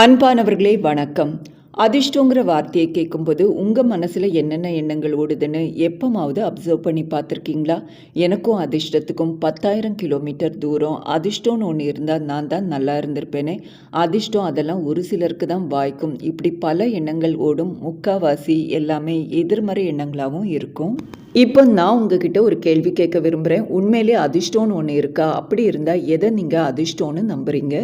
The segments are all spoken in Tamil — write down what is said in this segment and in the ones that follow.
அன்பானவர்களே வணக்கம். அதிர்ஷ்டங்கிற வார்த்தையை கேட்கும்போது உங்கள் மனசில் என்னென்ன எண்ணங்கள் ஓடுதுன்னு எப்போமாவது அப்சர்வ் பண்ணி பார்த்துருக்கீங்களா? எனக்கும் அதிர்ஷ்டத்துக்கும் பத்தாயிரம் கிலோமீட்டர் தூரம் அதிர்ஷ்டம்னு ஒன்று இருந்தால் நான் தான் நல்லா இருந்திருப்பேனே. அதிர்ஷ்டம் அதெல்லாம் ஒரு சிலருக்கு தான் வாய்க்கும். இப்படி பல எண்ணங்கள் ஓடும். முக்காவாசி எல்லாமே எதிர்மறை எண்ணங்களாகவும் இருக்கும். இப்போ நான் உங்ககிட்ட ஒரு கேள்வி கேட்க விரும்புகிறேன் உண்மையிலே அதிர்ஷ்டம்னு ஒன்று இருக்கா? அப்படி இருந்தால் எதை நீங்கள் அதிர்ஷ்டம்னு நம்புறீங்க?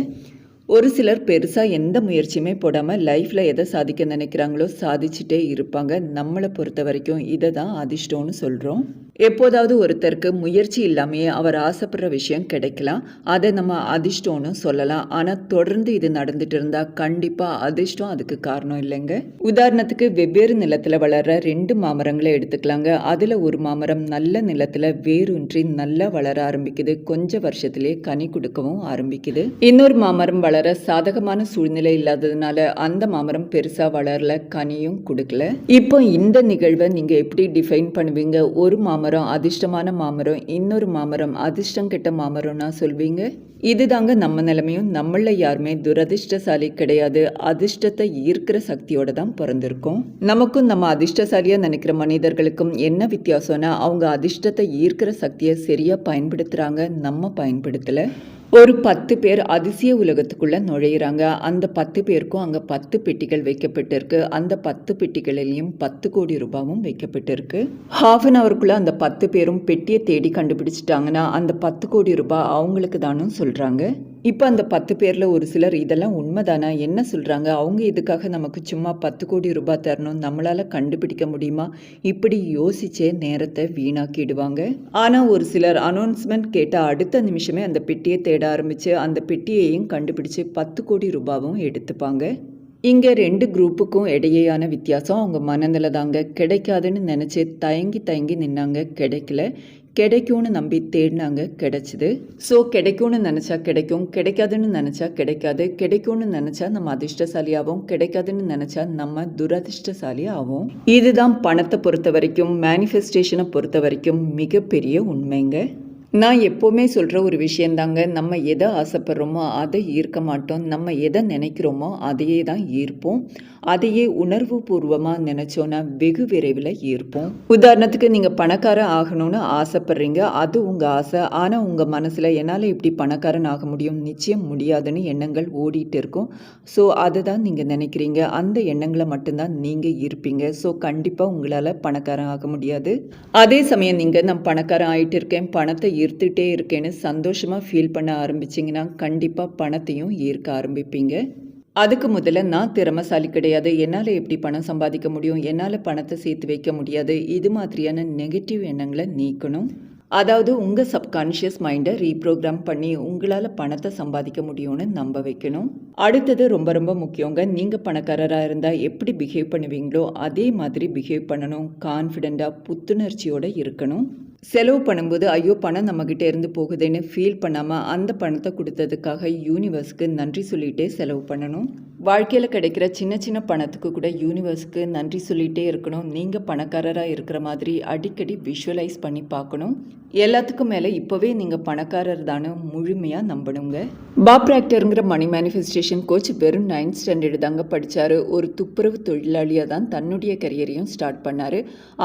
ஒரு சிலர் பெருசாக எந்த முயற்சியுமே போடாமல் லைஃப்பில் எதை சாதிக்க நினைக்கிறாங்களோ சாதிச்சுட்டே இருப்பாங்க. நம்மளை பொறுத்த வரைக்கும் இதை தான் அதிர்ஷ்டம்னு சொல்கிறோம் எப்போதாவது ஒருத்தருக்கு முயற்சி இல்லாமையே அவர் ஆசைப்படுற விஷயம் கிடைக்கலாம். அதை நம்ம அதிர்ஷ்டம்னு சொல்லலாம். ஆனால் தொடர்ந்து இது நடந்துட்டு இருந்தால் கண்டிப்பாக அதிர்ஷ்டம் அதுக்கு காரணம் இல்லைங்க. உதாரணத்துக்கு வெவ்வேறு நிலத்தில் வளர்ற ரெண்டு மாமரங்களை எடுத்துக்கலாங்க. அதில் ஒரு மாமரம் நல்ல நிலத்தில் வேரூன்றி நல்லா வளர ஆரம்பிக்குது. கொஞ்ச வருஷத்துலேயே கனி கொடுக்கவும் ஆரம்பிக்குது. இன்னொரு மாமரம் வளர சாதகமான சூழ்நிலை இல்லாததுனால அந்த மாமரம் பெருசா வளரல கனியும் கொடுக்கல. இப்போ இந்த நிகழ்வை நீங்க எப்படி டிஃபைன் பண்ணுவீங்க? ஒரு மாமரம் அதிர்ஷ்டமான மாமரம் இன்னொரு மாமரம் அதிர்ஷ்டம் கெட்ட மாமரம்னா சொல்வீங்க? இதுதாங்க நம்ம நிலைமையும். நம்மள யாருமே துரதிர்ஷ்டசாலி கிடையாது. அதிர்ஷ்டத்தை ஈர்க்கிற சக்தியோட தான் பிறந்திருக்கோம். நமக்கும் நம்ம அதிர்ஷ்டசாலியா நினைக்கிற மனிதர்களுக்கும் என்ன வித்தியாசம்னா அவங்க அதிர்ஷ்டத்தை ஈர்க்கிற சக்தியை சரியா பயன்படுத்துறாங்க. நம்ம பயன்படுத்தல. ஒரு பத்து பேர் அதிசய உலகத்துக்குள்ளே நுழையிறாங்க. அந்த பத்து பேருக்கும் அங்கே பத்து பெட்டிகள் வைக்கப்பட்டிருக்கு. அந்த பத்து பெட்டிகளிலையும் பத்து கோடி ரூபாவும் வைக்கப்பட்டிருக்கு. ஹாஃப் அன் அவருக்குள்ளே அந்த பத்து பேரும் பெட்டியை தேடி கண்டுபிடிச்சிட்டாங்கன்னா அந்த பத்து கோடி ரூபாய் அவங்களுக்கு தானும் சொல்கிறாங்க இப்போ அந்த பத்து பேரில் ஒரு சிலர் இதெல்லாம் உண்மைதானா? என்ன சொல்கிறாங்க அவங்க இதுக்காக நமக்கு சும்மா பத்து கோடி ரூபாய் தரணும்? நம்மளால் கண்டுபிடிக்க முடியுமா? இப்படி யோசிச்சே நேரத்தை வீணாக்கிடுவாங்க. ஆனால் ஒரு சிலர் அனௌன்ஸ்மெண்ட் கேட்ட அடுத்த நிமிஷமே அந்த பெட்டியை தேட ஆரம்பித்து அந்த பெட்டியையும் கண்டுபிடிச்சு பத்து கோடி ரூபாவும் எடுத்துப்பாங்க. இங்கே ரெண்டு குரூப்புக்கும் இடையேயான வித்தியாசம் அவங்க மனநில தாங்க கிடைக்காதுன்னு நினச்சி தயங்கி தயங்கி நின்னாங்க. கிடைக்கல. கிடைக்கும்னு நம்பி தேடினாங்க கிடைச்சிது. ஸோ கிடைக்கும்னு நினச்சா கிடைக்கும் கிடைக்காதுன்னு நினச்சா கிடைக்காது கிடைக்கும்னு நினச்சா நம்ம அதிர்ஷ்டசாலியாகவும் கிடைக்காதுன்னு நினச்சா நம்ம துரதிர்ஷ்டசாலி ஆகும் இதுதான் பணத்தை பொறுத்த வரைக்கும் மேனிஃபெஸ்டேஷனை பொறுத்த வரைக்கும் மிகப்பெரிய உண்மைங்க. நான் எப்போவுமே சொல்கிற ஒரு விஷயந்தாங்க நம்ம எதை ஆசைப்படுறோமோ அதை ஈர்க்க மாட்டோம். நம்ம எதை நினைக்கிறோமோ அதையே தான் ஈர்ப்போம். அதையே உணர்வு பூர்வமாக நினச்சோன்னா வெகு விரைவில் ஈர்ப்போம். உதாரணத்துக்கு நீங்கள் பணக்காரன் ஆகணும்னு ஆசைப்படுறீங்க. அது உங்கள் ஆசை. ஆனால் உங்கள் மனசில் என்னால் இப்படி பணக்காரன் ஆக முடியும்? நிச்சயம் முடியாதுன்னு எண்ணங்கள் ஓடிட்டு இருக்கும். ஸோ அதை தான் நீங்கள் நினைக்கிறீங்க. அந்த எண்ணங்களை மட்டும்தான் நீங்கள் ஈர்ப்பீங்க. ஸோ கண்டிப்பாக உங்களால் பணக்காரன் ஆக முடியாது. அதே சமயம் நீங்கள் நான் பணக்காரன் ஆகிட்டு இருக்கேன். பணத்தை ஈர்த்துட்டே இருக்கேன்னு சந்தோஷமாக ஃபீல் பண்ண ஆரம்பிச்சிங்கன்னா கண்டிப்பாக பணத்தையும் ஈர்க்க ஆரம்பிப்பீங்க. அதுக்கு முதல்ல நான் திறமசாலி கிடையாது. என்னால் எப்படி பணம் சம்பாதிக்க முடியும்? என்னால் பணத்தை சேர்த்து வைக்க முடியாது? இது மாதிரியான நெகட்டிவ் எண்ணங்களை நீக்கணும். அதாவது உங்கள் சப்கான்ஷியஸ் மைண்டை ரீப்ரோக்ராம் பண்ணி உங்களால் பணத்தை சம்பாதிக்க முடியும்னு நம்ப வைக்கணும். அடுத்தது ரொம்ப ரொம்ப முக்கியங்க நீங்கள் பணக்காரராக இருந்தால் எப்படி பிஹேவ் பண்ணுவீங்களோ அதே மாதிரி பிஹேவ் பண்ணணும். கான்ஃபிடெண்ட்டாக புத்துணர்ச்சியோடு இருக்கணும். செலவு பண்ணும்போது ஐயோ பணம் நம்மக்கிட்ட இருந்து போகுதுன்னு ஃபீல் பண்ணாமல் அந்த பணத்தை கொடுத்ததுக்காக யூனிவர்ஸ்க்கு நன்றி சொல்லிகிட்டே செலவு பண்ணணும். வாழ்க்கையில் கிடைக்கிற சின்ன சின்ன பணத்துக்கு கூட யூனிவர்ஸ்க்கு நன்றி சொல்லிகிட்டே இருக்கணும். நீங்கள் பணக்காரராக இருக்கிற மாதிரி அடிக்கடி விஷுவலைஸ் பண்ணி பார்க்கணும். எல்லாத்துக்கும் மேலே இப்போவே நீங்கள் பணக்காரர் தானே முழுமையாக நம்பணுங்க. பாப் ஆக்டருங்கிற மணி மேனிஃபெஸ்டேஷன் கோச் வெறும் நைன்த் ஸ்டாண்டர்டு தாங்க படித்தார் ஒரு துப்புரவு தொழிலாளியாக தான் தன்னுடைய கரியரையும் ஸ்டார்ட் பண்ணார்.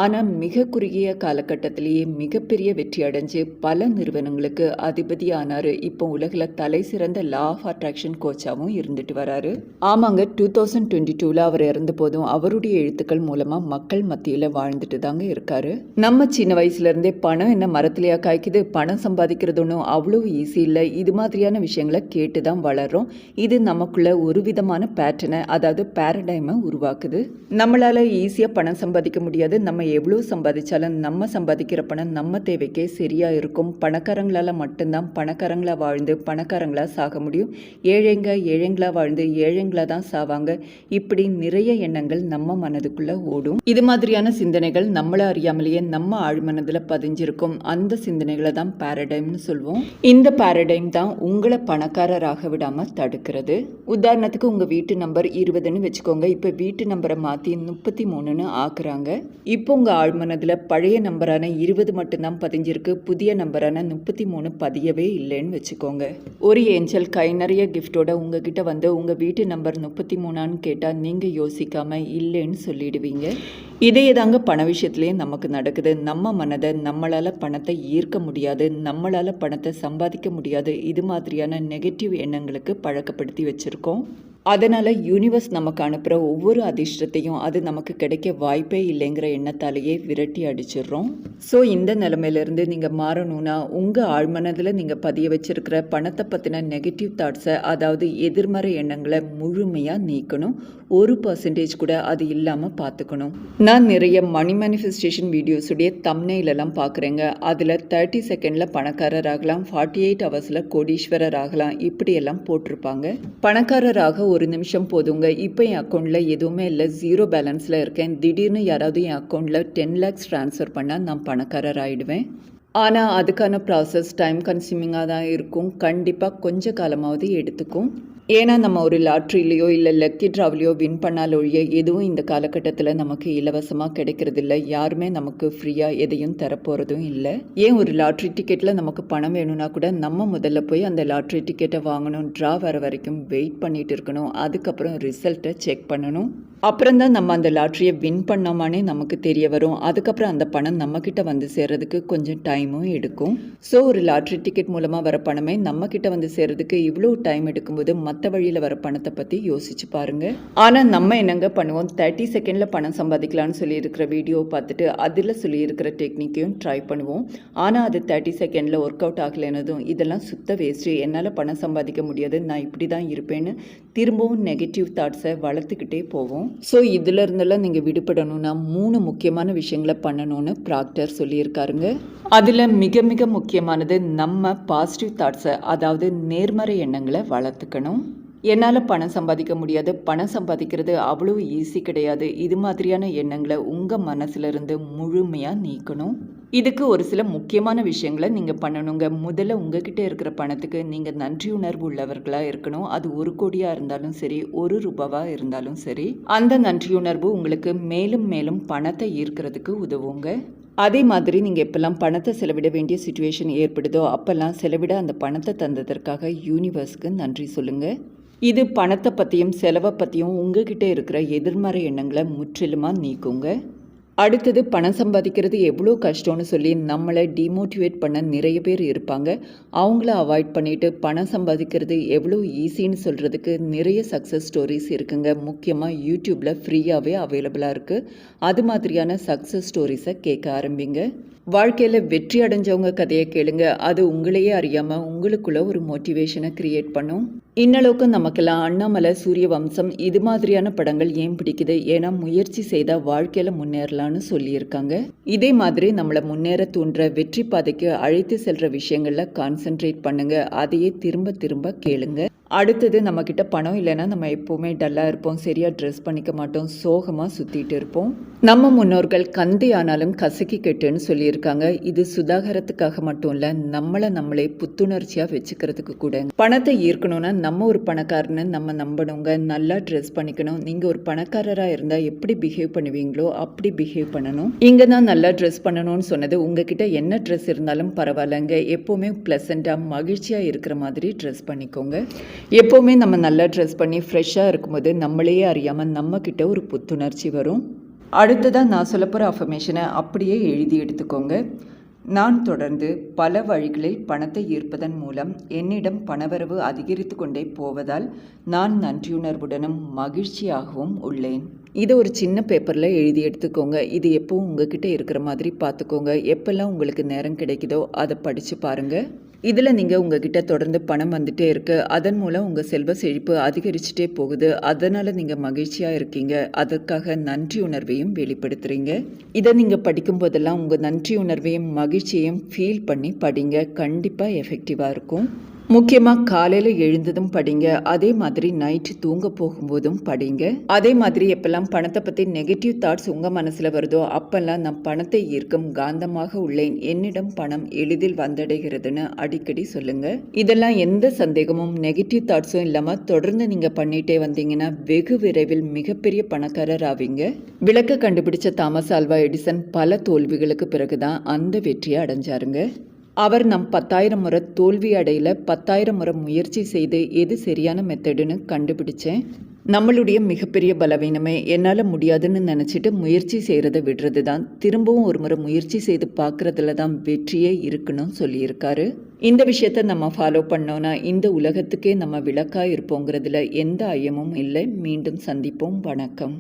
ஆனால் மிக குறுகிய காலகட்டத்திலேயே மிகப்பெரிய வெற்றி அடைஞ்சு பல நிறுவனங்களுக்கு அதிபதி ஆனார். இப்போ உலகில் தலை சிறந்த லா ஆஃப் அட்ராக்ஷன் கோச்சாகவும் இருந்துட்டு வராரு. ஆமாங்க டூ தௌசண்ட் டுவெண்ட்டி டூவில் அவர் இறந்த போதும் அவருடைய எழுத்துக்கள் மூலமாக மக்கள் மத்தியில் வாழ்ந்துட்டு தாங்க இருக்காரு. நம்ம சின்ன வயசுலேருந்தே பணம் என்ன மரத்துலையா காய்க்குது பணம் சம்பாதிக்கிறது ஒன்றும் அவ்வளோ ஈஸி இல்லை. இது மாதிரியான விஷயங்களை கேட்டு தான் வளர்றோம். இது நமக்குள்ள ஒரு விதமான பேட்டர்னை அதாவது பேரடைமை உருவாக்குது. நம்மளால் ஈஸியாக பணம் சம்பாதிக்க முடியாது. நம்ம எவ்வளோ சம்பாதிச்சாலும் நம்ம சம்பாதிக்கிற பணம் நம்ம தேவைக்கே சரியாக இருக்கும். பணக்காரங்களால் மட்டும்தான் பணக்காரங்களாக வாழ்ந்து பணக்காரங்களாக சாக முடியும். ஏழைங்க ஏழைங்களா வாழ்ந்து ஏழைங்களா தான் சாவாங்க. இப்படி நிறைய எண்ணங்கள் நம்ம மனதுக்குள்ளே ஓடும். இது மாதிரியான சிந்தனைகள் நம்மளை அறியாமலேயே நம்ம ஆழ்மனதில் பதிஞ்சிருக்கும். அந்த சிந்தனைகளை தான் பேரடைம்னு சொல்வோம். இந்த பேரடைம் தான் உங்களை பணக்காரராக விடாமல் தடுக்கிறது. உதாரணத்துக்கு உங்கள் வீட்டு நம்பர் இருபதுன்னு வச்சுக்கோங்க. இப்போ வீட்டு நம்பரை மாற்றி முப்பத்தி மூணுன்னு ஆக்குறாங்க. இப்போ உங்கள் ஆழ்மனதில் பழைய நம்பரான இருபது மட்டும்தான் பதிஞ்சிருக்கு. புதிய நம்பரான முப்பத்தி மூணு பதியவே இல்லைன்னு வச்சுக்கோங்க. ஒரு ஏஞ்சல் கை நிறைய கிஃப்டோட உங்ககிட்ட வந்து உங்கள் வீட்டு நம்பர் முப்பத்தி மூணான்னு கேட்டால் நீங்கள் யோசிக்காமல் இல்லைன்னு சொல்லிடுவீங்க. இதே தாங்க பண விஷயத்துலேயும் நமக்கு நடக்குது. நம்ம மனதை நம்மளால் பணத்தை ஈர்க்க முடியாது நம்மளால் பணத்தை சம்பாதிக்க முடியாது. இது மாதிரியான நெகட்டிவ் எண்ணங்களுக்கு பழக்கப்படுத்தி வச்சுருக்கோம். அதனால் யூனிவர்ஸ் நமக்கு அனுப்புகிற ஒவ்வொரு அதிர்ஷ்டத்தையும் அது நமக்கு கிடைக்க வாய்ப்பே இல்லைங்கிற எண்ணத்தாலேயே விரட்டி அடிச்சிடுறோம். ஸோ இந்த நிலமையிலேருந்து நீங்கள் மாறணும்னா உங்கள் ஆழ்மனதில் நீங்கள் பதிய வச்சிருக்கிற பணத்தை பற்றின நெகட்டிவ் தாட்ஸை அதாவது எதிர்மறை எண்ணங்களை முழுமையாக நீக்கணும். ஒரு பர்சன்டேஜ் கூட அது இல்லாமல் பார்த்துக்கணும் நான் நிறைய மணி மேனிஃபெஸ்டேஷன் வீடியோஸுடைய தம்னையிலலாம் பார்க்குறேங்க அதில் தேர்ட்டி செகண்டில் பணக்காரர் ஆகலாம் ஃபார்ட்டி எயிட் ஹவர்ஸில் கோடீஸ்வரர் ஆகலாம் இப்படியெல்லாம் போட்டிருப்பாங்க. பணக்காரராக ஒரு நிமிஷம் போதுங்க. இப்போ என் அக்கௌண்ட்டில் எதுவுமே இல்லை. ஜீரோ பேலன்ஸில் இருக்கேன். திடீர்னு யாராவது என் அக்கௌண்ட்டில் டென் லேக்ஸ் ட்ரான்ஸ்ஃபர் பண்ணால் நான் பணக்காரர் ஆகிடுவேன் ஆனால் அதுக்கான ப்ராசஸ் டைம் கன்சியூமிங்காக தான் இருக்கும். கண்டிப்பாக கொஞ்ச காலமாவது எடுத்துக்கும். ஏன்னா நம்ம ஒரு லாட்ரிலேயோ இல்லை லக்கி ட்ராவலையோ வின் பண்ணால் ஒழிய எதுவும் இந்த காலகட்டத்தில் நமக்கு இலவசமாக கிடைக்கிறதில்ல. யாருமே நமக்கு ஃப்ரீயாக எதையும் தரப்போகிறதும் இல்லை. ஏன் ஒரு லாட்ரி டிக்கெட்டில் நமக்கு பணம் வேணும்னா கூட நம்ம முதல்ல போய் அந்த லாட்ரி டிக்கெட்டை வாங்கணும் ட்ரா வர வரைக்கும் வெயிட் பண்ணிகிட்டு இருக்கணும். அதுக்கப்புறம் ரிசல்ட்டை செக் பண்ணணும். அப்புறம் தான் நம்ம அந்த லாட்ரியை வின் பண்ணோமானே நமக்கு தெரிய வரும். அதுக்கப்புறம் அந்த பணம் நம்மக்கிட்ட வந்து சேர்றதுக்கு கொஞ்சம் டைமும் எடுக்கும். ஸோ ஒரு லாட்ரி டிக்கெட் மூலமாக வர பணமே நம்மக்கிட்ட வந்து சேர்றதுக்கு இவ்வளோ டைம் எடுக்கும்போது மற்ற வழியில் வர பணத்தை பற்றி யோசிச்சு பாருங்கள் ஆனால் நம்ம என்னங்க பண்ணுவோம்? தேர்ட்டி செகண்டில் பணம் சம்பாதிக்கலாம்னு சொல்லியிருக்கிற வீடியோ பார்த்துட்டு அதில் சொல்லியிருக்கிற டெக்னிக்கையும் ட்ரை பண்ணுவோம். ஆனால் அது தேர்ட்டி செகண்டில் ஒர்க் அவுட் ஆகலைனதும் இதெல்லாம் சுத்த வேஸ்ட்டு என்னால் பணம் சம்பாதிக்க முடியாது. நான் இப்படி தான் இருப்பேன்னு திரும்பவும் நெகட்டிவ் தாட்ஸை வளர்த்துக்கிட்டே போவோம். ஸோ இதில் இருந்தெல்லாம் நீங்கள் விடுபடணும்னா மூணு முக்கியமான விஷயங்களை பண்ணணும்னு ப்ராக்டர் சொல்லியிருக்காருங்க. அதில் மிக மிக முக்கியமானது நம்ம பாசிட்டிவ் தாட்ஸை அதாவது நேர்மறை எண்ணங்களை வளர்த்துக்கணும். என்னால் பணம் சம்பாதிக்க முடியாது பணம் சம்பாதிக்கிறது அவ்வளோ ஈஸி கிடையாது. இது மாதிரியான எண்ணங்களை உங்கள் மனசுலேருந்து முழுமையாக நீக்கணும். இதுக்கு ஒரு சில முக்கியமான விஷயங்களை நீங்கள் பண்ணணுங்க. முதல்ல உங்ககிட்ட இருக்கிற பணத்துக்கு நீங்கள் நன்றி உணர்வு உள்ளவர்களாக இருக்கணும். அது ஒரு கோடியாக இருந்தாலும் சரி ஒரு ரூபாவாக இருந்தாலும் சரி அந்த நன்றியுணர்வு உங்களுக்கு மேலும் மேலும் பணத்தை ஈர்க்கிறதுக்கு உதவுங்க. அதே மாதிரி நீங்கள் எப்போல்லாம் பணத்தை செலவிட வேண்டிய சுச்சுவேஷன் ஏற்படுதோ அப்போல்லாம் செலவிட அந்த பணத்தை தந்ததற்காக யூனிவர்ஸ்க்கு நன்றி சொல்லுங்கள் இது பணத்தை பற்றியும் செலவை பற்றியும் உங்ககிட்ட இருக்கிற எதிர்மறை எண்ணங்களை முற்றிலுமாக நீக்குங்க. அடுத்தது பணம் சம்பாதிக்கிறது எவ்வளோ கஷ்டம்னு சொல்லி நம்மளை டிமோட்டிவேட் பண்ண நிறைய பேர் இருப்பாங்க. அவங்கள அவாய்ட் பண்ணிட்டு பணம் சம்பாதிக்கிறது எவ்வளோ ஈஸின்னு சொல்கிறதுக்கு நிறைய சக்ஸஸ் ஸ்டோரிஸ் இருக்குங்க. முக்கியமாக யூடியூப்பில் ஃப்ரீயாகவே அவைலபிளாக இருக்குது அது மாதிரியான சக்ஸஸ் ஸ்டோரிஸை கேட்க ஆரம்பிங்க. வாழ்க்கையில் வெற்றி அடைஞ்சவங்க கதையை கேளுங்க. அது உங்களையே அறியாமல் உங்களுக்குள்ள ஒரு மோட்டிவேஷனை கிரியேட் பண்ணும். இன்னளவுக்கு நமக்கெல்லாம் அண்ணாமலை சூரிய வம்சம் இது மாதிரியான படங்கள் ஏன் பிடிக்குது? ஏன்னா முயற்சி செய்தால் வாழ்க்கையில் முன்னேறலாம்னு சொல்லியிருக்காங்க. இதே மாதிரி நம்மளை முன்னேற தூண்டுற வெற்றி பாதைக்கு அழைத்து செல்கிற விஷயங்களில் கான்சென்ட்ரேட் பண்ணுங்க. அதையே திரும்ப திரும்ப கேளுங்க. அடுத்தது நம்மக்கிட்ட பணம் இல்லைன்னா நம்ம எப்போவுமே டல்லாக இருப்போம் சரியாக ட்ரெஸ் பண்ணிக்க மாட்டோம் சோகமாக சுற்றிட்டு இருப்போம். நம்ம முன்னோர்கள் கந்தை ஆனாலும் கசக்கி கெட்டுன்னு சொல்லியிருக்காங்க. இது சுதாகரத்துக்காக மட்டும் இல்லை நம்மளை நம்மளே புத்துணர்ச்சியாக வச்சுக்கிறதுக்கு கூட பணத்தை ஈர்க்கணும்னா நம்ம ஒரு பணக்காரன்னு நம்ம நம்பணுங்க. நல்லா ட்ரெஸ் பண்ணிக்கணும். நீங்கள் ஒரு பணக்காரராக இருந்தால் எப்படி பிஹேவ் பண்ணுவீங்களோ அப்படி பிஹேவ் பண்ணணும். இங்கே தான் நல்லா ட்ரெஸ் பண்ணணும்னு சொன்னது. உங்ககிட்ட என்ன ட்ரெஸ் இருந்தாலும் பரவாயில்லங்க. எப்போவுமே ப்ளசண்ட்டாக மகிழ்ச்சியாக இருக்கிற மாதிரி ட்ரெஸ் பண்ணிக்கோங்க. எப்போவுமே நம்ம நல்லா ட்ரெஸ் பண்ணி ஃப்ரெஷ்ஷாக இருக்கும்போது நம்மளையே அறியாமல் நம்மக்கிட்ட ஒரு புத்துணர்ச்சி வரும். அடுத்ததாக நான் சொல்ல போகிற அஃபர்மேஷனை அப்படியே எழுதி எடுத்துக்கோங்க. நான் தொடர்ந்து பல வழிகளில் பணத்தை ஈர்ப்பதன் மூலம் என்னிடம் பணவரவு அதிகரித்து கொண்டே போவதால் நான் நன்றியுணர்வுடனும் மகிழ்ச்சியாகவும் உள்ளேன். இதை ஒரு சின்ன பேப்பரில் எழுதி எடுத்துக்கோங்க. இது எப்போவும் உங்ககிட்ட இருக்கிற மாதிரி பார்த்துக்கோங்க. எப்பெல்லாம் உங்களுக்கு நேரம் கிடைக்குதோ அதை படித்து பாருங்கள் இதில் நீங்கள் உங்ககிட்ட தொடர்ந்து பணம் வந்துட்டே இருக்கு. அதன் மூலம் உங்கள் செல்வ செழிப்பு அதிகரிச்சுட்டே போகுது. அதனால் நீங்கள் மகிழ்ச்சியாக இருக்கீங்க. அதற்காக நன்றி உணர்வையும் வெளிப்படுத்துகிறீங்க இதை நீங்கள் படிக்கும் போதெல்லாம் உங்கள் நன்றி உணர்வையும் மகிழ்ச்சியையும் ஃபீல் பண்ணி படிங்க. கண்டிப்பாக எஃபெக்டிவாக இருக்கும். முக்கியமாக காலையில் எழுந்ததும் படிங்க. அதே மாதிரி நைட்டு தூங்க போகும்போதும் படிங்க. அதே மாதிரி எப்பெல்லாம் பணத்தை பற்றி நெகட்டிவ் தாட்ஸ் உங்கள் மனசில் வருதோ அப்பெல்லாம் நான் பணத்தை ஈர்க்கும் காந்தமாக உள்ளேன். என்னிடம் பணம் எளிதில் வந்தடைகிறதுன்னு அடிக்கடி சொல்லுங்க. இதெல்லாம் எந்த சந்தேகமும் நெகட்டிவ் தாட்ஸும் இல்லாமல் தொடர்ந்து நீங்கள் பண்ணிகிட்டே வந்தீங்கன்னா வெகு விரைவில் மிகப்பெரிய பணக்காரர் ஆவீங்க. விளக்க கண்டுபிடிச்ச தாமஸ் ஆல்வா எடிசன் பல தோல்விகளுக்கு பிறகுதான் அந்த வெற்றியை அடைஞ்சாருங்க. அவர் நம் பத்தாயிரம் முறை தோல்வி அடையில் பத்தாயிரம் முறை முயற்சி செய்து எது சரியான மெத்தடுன்னு கண்டுபிடிச்சேன். நம்மளுடைய மிகப்பெரிய பலவீனமே என்னால் முடியாதுன்னு நினச்சிட்டு முயற்சி செய்கிறத விடுறது தான் திரும்பவும் ஒரு முறை முயற்சி செய்து பார்க்குறதுல தான் வெற்றியே இருக்குன்னு சொல்லியிருக்காரு. இந்த விஷயத்த நம்ம ஃபாலோ பண்ணோன்னா இந்த உலகத்துக்கே நம்ம விளக்காக இருப்போங்கிறதுல எந்த ஐயமும் இல்லை. மீண்டும் சந்திப்போம். வணக்கம்.